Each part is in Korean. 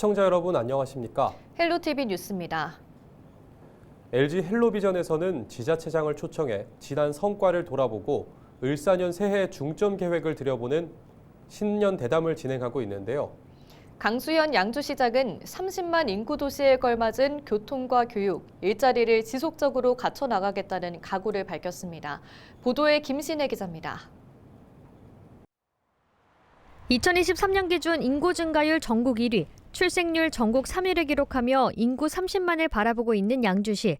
시청자 여러분 안녕하십니까? 헬로티비 뉴스입니다. LG 헬로비전에서는 지자체장을 초청해 지난 성과를 돌아보고 을사년 새해 중점 계획을 들여보는 신년 대담을 진행하고 있는데요. 강수현 양주시장은 30만 인구 도시에 걸맞은 교통과 교육, 일자리를 지속적으로 갖춰 나가겠다는 각오를 밝혔습니다. 보도에 김신혜 기자입니다. 2023년 기준 인구 증가율 전국 1위, 출생률 전국 3위를 기록하며 인구 30만을 바라보고 있는 양주시.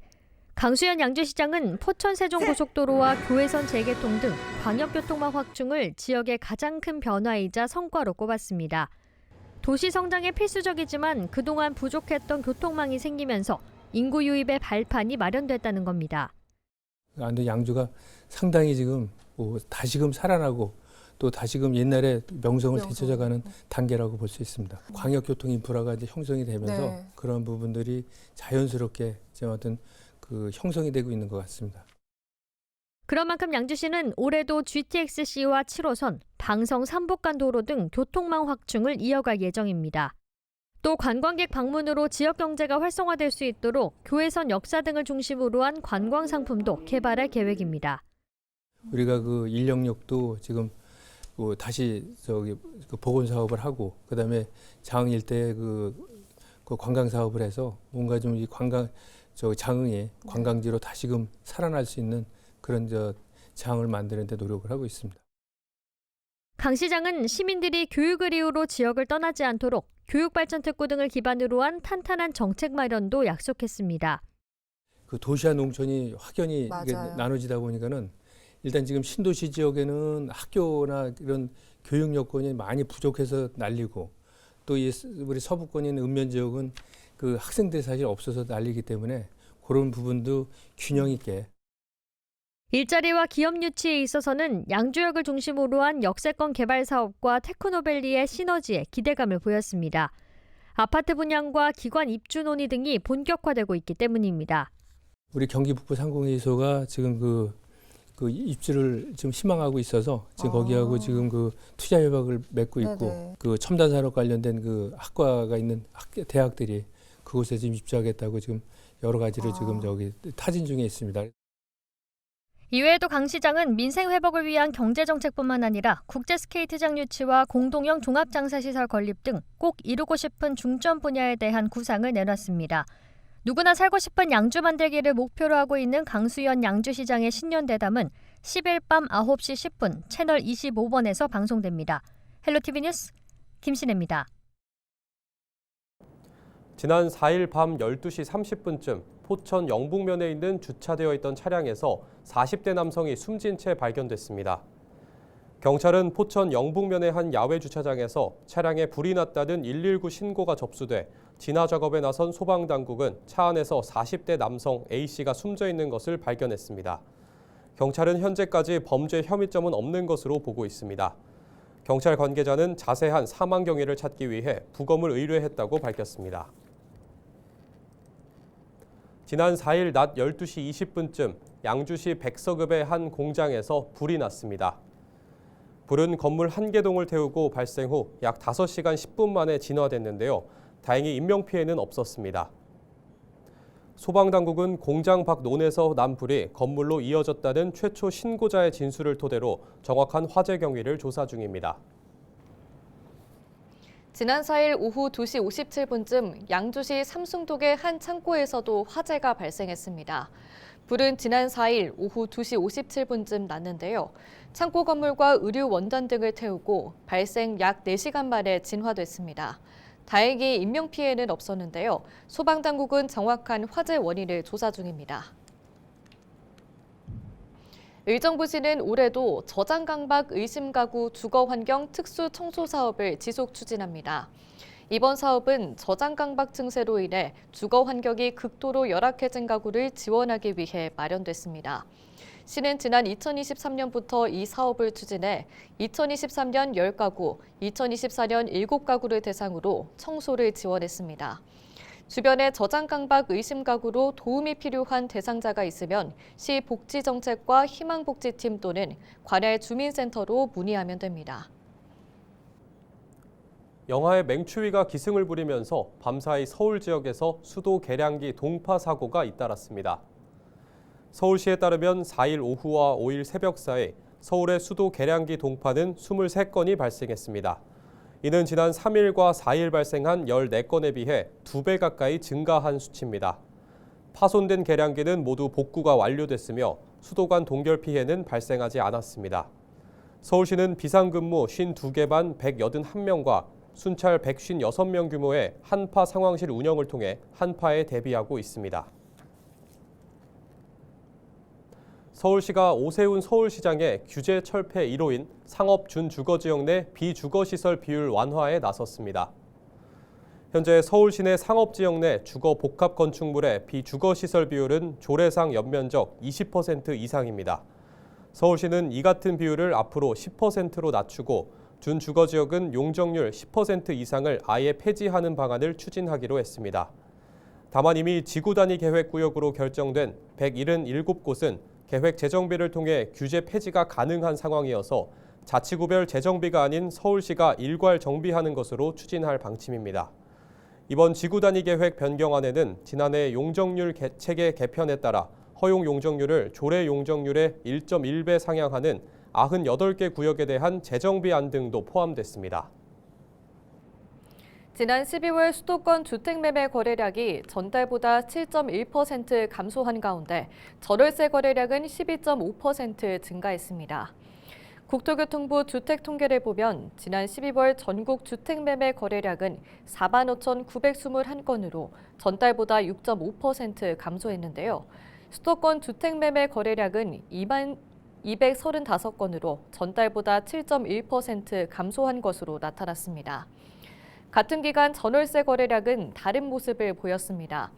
강수현 양주시장은 포천 세종 고속도로와 교회선 재개통 등 광역교통망 확충을 지역의 가장 큰 변화이자 성과로 꼽았습니다. 도시 성장에 필수적이지만 그동안 부족했던 교통망이 생기면서 인구 유입의 발판이 마련됐다는 겁니다. 아, 양주가 상당히 지금 뭐 다시금 살아나고 또 다시금 옛날에 명성을 명성. 되찾아가는 단계라고 볼 수 있습니다. 광역교통 인프라가 이제 형성이 되면서 네. 그런 부분들이 자연스럽게 지금 어떤 그 형성이 되고 있는 것 같습니다. 그런 만큼 양주시는 올해도 GTX-C와 7호선, 방성 삼북간 도로 등 교통망 확충을 이어갈 예정입니다. 또 관광객 방문으로 지역 경제가 활성화될 수 있도록 교회선 역사 등을 중심으로 한 관광 상품도 개발할 계획입니다. 우리가 그 인력력도 지금 그 다시 저기 그 복원 사업을 하고 그다음에 장 일대 그, 그 관광 사업을 해서 뭔가 좀 이 관광 저 장흥이 관광지로 다시금 살아날 수 있는 그런 저 장을 만드는 데 노력을 하고 있습니다. 강 시장은 시민들이 교육을 이유로 지역을 떠나지 않도록 교육발전 특구 등을 기반으로 한 탄탄한 정책 마련도 약속했습니다. 그 도시와 농촌이 확연히 맞아요. 나눠지다 보니까는 일단 지금 신도시 지역에는 학교나 이런 교육 여건이 많이 부족해서 난리고 또 이 우리 서부권인 읍면 지역은 그 학생들이 사실 없어서 난리기 때문에 그런 부분도 균형 있게 일자리와 기업 유치에 있어서는 양주역을 중심으로 한 역세권 개발 사업과 테크노밸리의 시너지에 기대감을 보였습니다. 아파트 분양과 기관 입주 논의 등이 본격화되고 있기 때문입니다. 우리 경기 북부 상공회의소가 지금 그, 그 입주를 지금 희망하고 있어서 지금 아. 거기하고 지금 그 투자 협약을 맺고 있고 네네. 그 첨단 산업 관련된 그 학과가 있는 학 대학들이 그곳에 지금 입주하겠다고 지금 여러 가지를 아. 지금 저기 타진 중에 있습니다. 이외에도 강 시장은 민생 회복을 위한 경제 정책뿐만 아니라 국제 스케이트장 유치와 공동형 종합 장사 시설 건립 등 꼭 이루고 싶은 중점 분야에 대한 구상을 내놨습니다. 누구나 살고 싶은 양주 만들기를 목표로 하고 있는 강수현 양주시장의 신년 대담은 10일 밤 9시 10분 채널 25번에서 방송됩니다. 헬로티비 뉴스 김신혜입니다. 지난 4일 밤 12시 30분쯤 포천 영북면에 있는 주차되어 있던 차량에서 40대 남성이 숨진 채 발견됐습니다. 경찰은 포천 영북면의 한 야외 주차장에서 차량에 불이 났다는 119 신고가 접수돼 진화 작업에 나선 소방당국은 차 안에서 40대 남성 A씨가 숨져 있는 것을 발견했습니다. 경찰은 현재까지 범죄 혐의점은 없는 것으로 보고 있습니다. 경찰 관계자는 자세한 사망 경위를 찾기 위해 부검을 의뢰했다고 밝혔습니다. 지난 4일 낮 12시 20분쯤 양주시 백서급의 한 공장에서 불이 났습니다. 불은 건물 한 개 동을 태우고 발생 후 약 5시간 10분 만에 진화됐는데요. 다행히 인명피해는 없었습니다. 소방당국은 공장 밖 논에서 난 불이 건물로 이어졌다는 최초 신고자의 진술을 토대로 정확한 화재 경위를 조사 중입니다. 지난 4일 오후 2시 57분쯤 양주시 삼숭동의 한 창고에서도 화재가 발생했습니다. 불은 지난 4일 오후 2시 57분쯤 났는데요. 창고 건물과 의류 원단 등을 태우고 발생 약 4시간 만에 진화됐습니다. 다행히 인명피해는 없었는데요. 소방당국은 정확한 화재 원인을 조사 중입니다. 의정부시는 올해도 저장강박 의심가구 주거환경 특수 청소 사업을 지속 추진합니다. 이번 사업은 저장강박 증세로 인해 주거 환경이 극도로 열악해진 가구를 지원하기 위해 마련됐습니다. 시는 지난 2023년부터 이 사업을 추진해 2023년 10가구, 2024년 7가구를 대상으로 청소를 지원했습니다. 주변에 저장 강박 의심 가구로 도움이 필요한 대상자가 있으면 시 복지정책과 희망복지팀 또는 관할 주민센터로 문의하면 됩니다. 영하의 맹추위가 기승을 부리면서 밤사이 서울 지역에서 수도 계량기 동파 사고가 잇따랐습니다. 서울시에 따르면 4일 오후와 5일 새벽 사이 서울의 수도 계량기 동파는 23건이 발생했습니다. 이는 지난 3일과 4일 발생한 14건에 비해 2배 가까이 증가한 수치입니다. 파손된 계량기는 모두 복구가 완료됐으며 수도 간 동결 피해는 발생하지 않았습니다. 서울시는 비상근무 52개 반 181명과 순찰 156명 규모의 한파 상황실 운영을 통해 한파에 대비하고 있습니다. 서울시가 오세훈 서울시장의 규제 철폐 1호인 상업 준주거 지역 내 비주거 시설 비율 완화에 나섰습니다. 현재 서울 시 내 상업 지역 내 주거 복합 건축물의 비주거 시설 비율은 조례상 연면적 20% 이상입니다. 서울시는 이 같은 비율을 앞으로 10%로 낮추고 준주거 지역은 용적률 10% 이상을 아예 폐지하는 방안을 추진하기로 했습니다. 다만 이미 지구 단위 계획 구역으로 결정된 177곳은 계획 재정비를 통해 규제 폐지가 가능한 상황이어서 자치구별 재정비가 아닌 서울시가 일괄 정비하는 것으로 추진할 방침입니다. 이번 지구 단위 계획 변경안에는 지난해 용적률 개- 체계 개편에 따라 허용 용적률을 조례 용적률의 1.1배 상향하는 98개 구역에 대한 재정비안 등도 포함됐습니다. 지난 12월 수도권 주택 매매 거래량이 전달보다 7.1% 감소한 가운데 전월세 거래량은 12.5% 증가했습니다. 국토교통부 주택 통계를 보면 지난 12월 전국 주택 매매 거래량은 4만 5,921건으로 전달보다 6.5% 감소했는데요. 수도권 주택 매매 거래량은 2만 235건으로 전달보다 7.1% 감소한 것으로 나타났습니다. 같은 기간 전월세 거래량은 다른 모습을 보였습니다.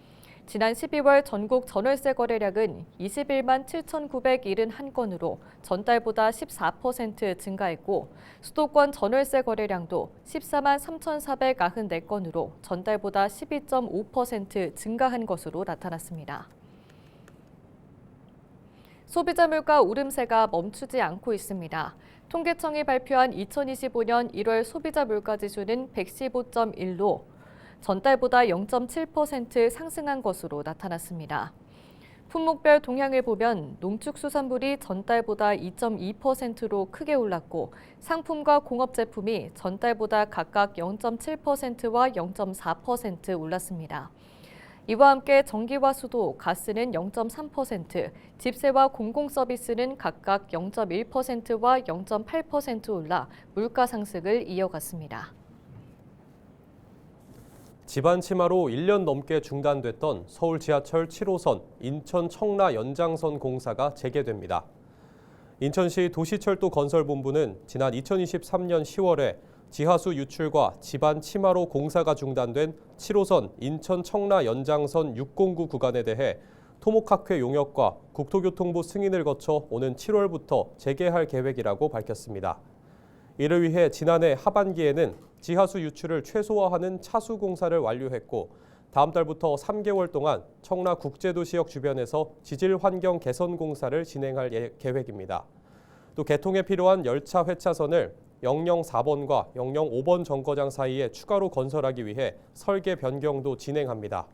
지난 12월 전국 전월세 거래량은 21만 7,971건으로 전달보다 14% 증가했고 수도권 전월세 거래량도 14만 3,494건으로 전달보다 12.5% 증가한 것으로 나타났습니다. 소비자 물가 오름세가 멈추지 않고 있습니다. 통계청이 발표한 2025년 1월 소비자 물가 지수는 115.1로 전달보다 0.7% 상승한 것으로 나타났습니다. 품목별 동향을 보면 농축수산물이 전달보다 2.2%로 크게 올랐고 상품과 공업 제품이 전달보다 각각 0.7%와 0.4% 올랐습니다. 이와 함께 전기와 수도, 가스는 0.3%, 집세와 공공서비스는 각각 0.1%와 0.8% 올라 물가 상승을 이어갔습니다. 집안 치마로 1년 넘게 중단됐던 서울 지하철 7호선 인천 청라 연장선 공사가 재개됩니다. 인천시 도시철도 건설본부는 지난 2023년 10월에 지하수 유출과 집안 치마로 공사가 중단된 7호선 인천 청라 연장선 609 구간에 대해 토목학회 용역과 국토교통부 승인을 거쳐 오는 7월부터 재개할 계획이라고 밝혔습니다. 이를 위해 지난해 하반기에는 지하수 유출을 최소화하는 차수 공사를 완료했고 다음 달부터 3개월 동안 청라 국제도시역 주변에서 지질 환경 개선 공사를 진행할 예- 계획입니다. 또 개통에 필요한 열차 회차선을 004번과 005번 정거장 사이에 추가로 건설하기 위해 설계 변경도 진행합니다.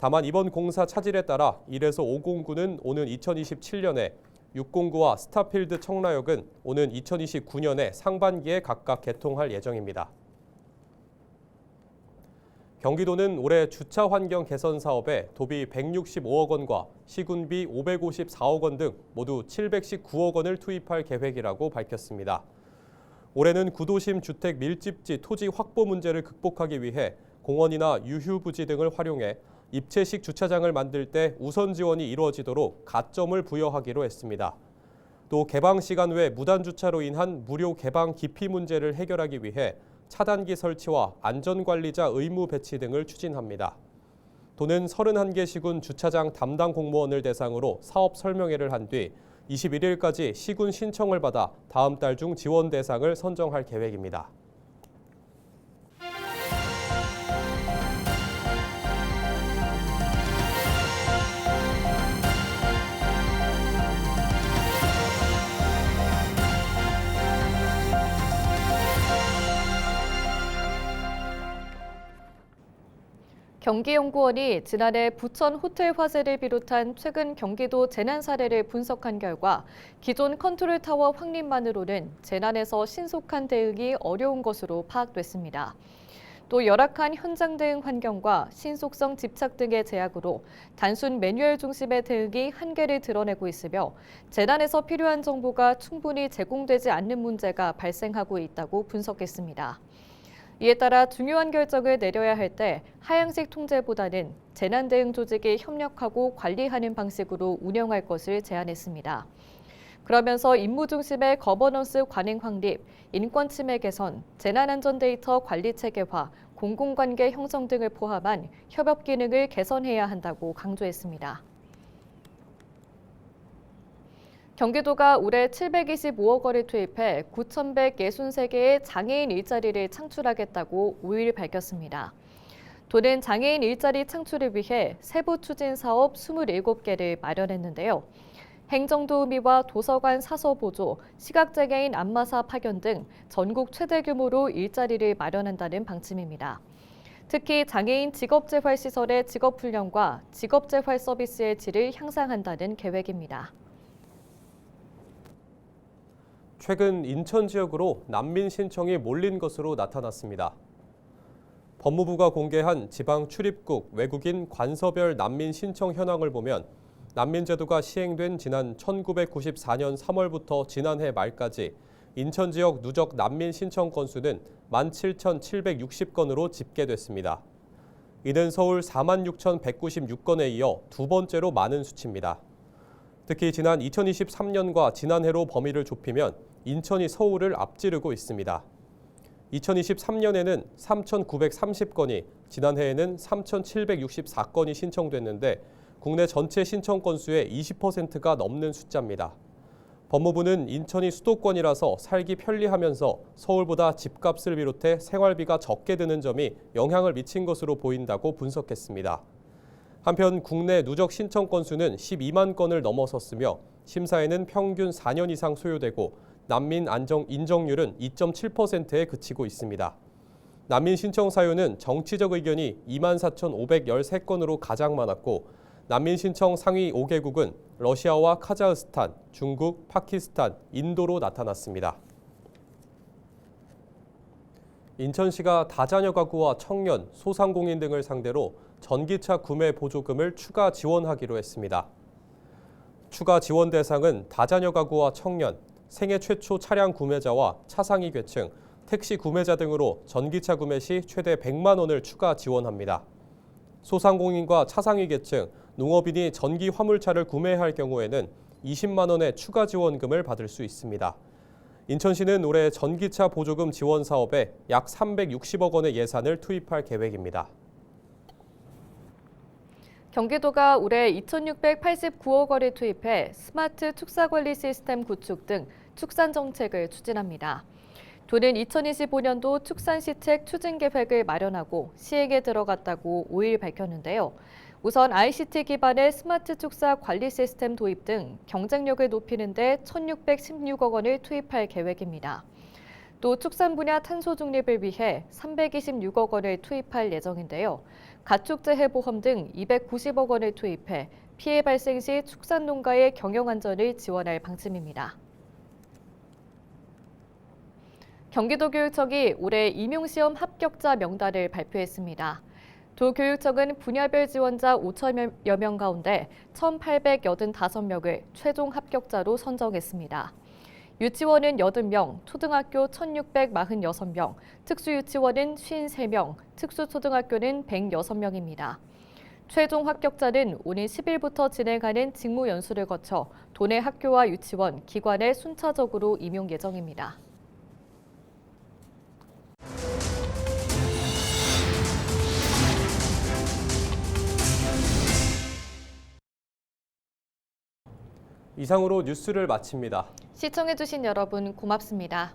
다만 이번 공사 차질에 따라 1에서 509는 오는 2027년에 609와 스타필드 청라역은 오는 2029년에 상반기에 각각 개통할 예정입니다. 경기도는 올해 주차 환경 개선 사업에 도비 165억 원과 시군비 554억 원 등 모두 719억 원을 투입할 계획이라고 밝혔습니다. 올해는 구도심 주택 밀집지 토지 확보 문제를 극복하기 위해 공원이나 유휴부지 등을 활용해 입체식 주차장을 만들 때 우선 지원이 이루어지도록 가점을 부여하기로 했습니다. 또 개방 시간 외 무단 주차로 인한 무료 개방 기피 문제를 해결하기 위해 차단기 설치와 안전관리자 의무 배치 등을 추진합니다. 도는 31개 시군 주차장 담당 공무원을 대상으로 사업 설명회를 한 뒤 21일까지 시군 신청을 받아 다음 달 중 지원 대상을 선정할 계획입니다. 경기연구원이 지난해 부천 호텔 화재를 비롯한 최근 경기도 재난 사례를 분석한 결과 기존 컨트롤 타워 확립만으로는 재난에서 신속한 대응이 어려운 것으로 파악됐습니다. 또 열악한 현장 대응 환경과 신속성 집착 등의 제약으로 단순 매뉴얼 중심의 대응이 한계를 드러내고 있으며 재난에서 필요한 정보가 충분히 제공되지 않는 문제가 발생하고 있다고 분석했습니다. 이에 따라 중요한 결정을 내려야 할 때 하향식 통제보다는 재난 대응 조직이 협력하고 관리하는 방식으로 운영할 것을 제안했습니다. 그러면서 임무 중심의 거버넌스 관행 확립, 인권 침해 개선, 재난안전 데이터 관리 체계화, 공공관계 형성 등을 포함한 협업 기능을 개선해야 한다고 강조했습니다. 경기도가 올해 725억 원을 투입해 9,163개의 장애인 일자리를 창출하겠다고 5일 밝혔습니다. 도는 장애인 일자리 창출을 위해 세부 추진 사업 27개를 마련했는데요. 행정도우미와 도서관 사서 보조, 시각장애인 안마사 파견 등 전국 최대 규모로 일자리를 마련한다는 방침입니다. 특히 장애인 직업재활 시설의 직업훈련과 직업재활 서비스의 질을 향상한다는 계획입니다. 최근 인천 지역으로 난민 신청이 몰린 것으로 나타났습니다. 법무부가 공개한 지방 출입국 외국인 관서별 난민 신청 현황을 보면 난민 제도가 시행된 지난 1994년 3월부터 지난해 말까지 인천 지역 누적 난민 신청 건수는 17,760건으로 집계됐습니다. 이는 서울 46,196건에 이어 두 번째로 많은 수치입니다. 특히 지난 2023년과 지난해로 범위를 좁히면 인천이 서울을 앞지르고 있습니다. 2023년에는 3,930건이, 지난해에는 3,764건이 신청됐는데 국내 전체 신청 건수의 20%가 넘는 숫자입니다. 법무부는 인천이 수도권이라서 살기 편리하면서 서울보다 집값을 비롯해 생활비가 적게 드는 점이 영향을 미친 것으로 보인다고 분석했습니다. 한편 국내 누적 신청 건수는 12만 건을 넘어섰으며 심사에는 평균 4년 이상 소요되고 난민 안정 인정률은 2.7%에 그치고 있습니다. 난민 신청 사유는 정치적 의견이 2만 4,513건으로 가장 많았고 난민 신청 상위 5개국은 러시아와 카자흐스탄, 중국, 파키스탄, 인도로 나타났습니다. 인천시가 다자녀 가구와 청년, 소상공인 등을 상대로 전기차 구매 보조금을 추가 지원하기로 했습니다. 추가 지원 대상은 다자녀 가구와 청년, 생애 최초 차량 구매자와 차상위 계층, 택시 구매자 등으로 전기차 구매 시 최대 100만 원을 추가 지원합니다. 소상공인과 차상위 계층, 농업인이 전기 화물차를 구매할 경우에는 20만 원의 추가 지원금을 받을 수 있습니다. 인천시는 올해 전기차 보조금 지원 사업에 약 360억 원의 예산을 투입할 계획입니다. 경기도가 올해 2,689억 원을 투입해 스마트 축사 관리 시스템 구축 등 축산 정책을 추진합니다. 도는 2025년도 축산 시책 추진 계획을 마련하고 시행에 들어갔다고 5일 밝혔는데요. 우선 ICT 기반의 스마트 축사 관리 시스템 도입 등 경쟁력을 높이는 데 1,616억 원을 투입할 계획입니다. 또 축산 분야 탄소 중립을 위해 326억 원을 투입할 예정인데요. 가축재해 보험 등 290억 원을 투입해 피해 발생 시 축산 농가의 경영 안전을 지원할 방침입니다. 경기도교육청이 올해 임용시험 합격자 명단을 발표했습니다. 도교육청은 분야별 지원자 5천여 명 가운데 1,885명을 최종 합격자로 선정했습니다. 유치원은 80명, 초등학교 1,646명, 특수유치원은 53명, 특수초등학교는 106명입니다. 최종 합격자는 오는 10일부터 진행하는 직무연수를 거쳐 도내 학교와 유치원, 기관에 순차적으로 임용 예정입니다. 이상으로 뉴스를 마칩니다. 시청해주신 여러분 고맙습니다.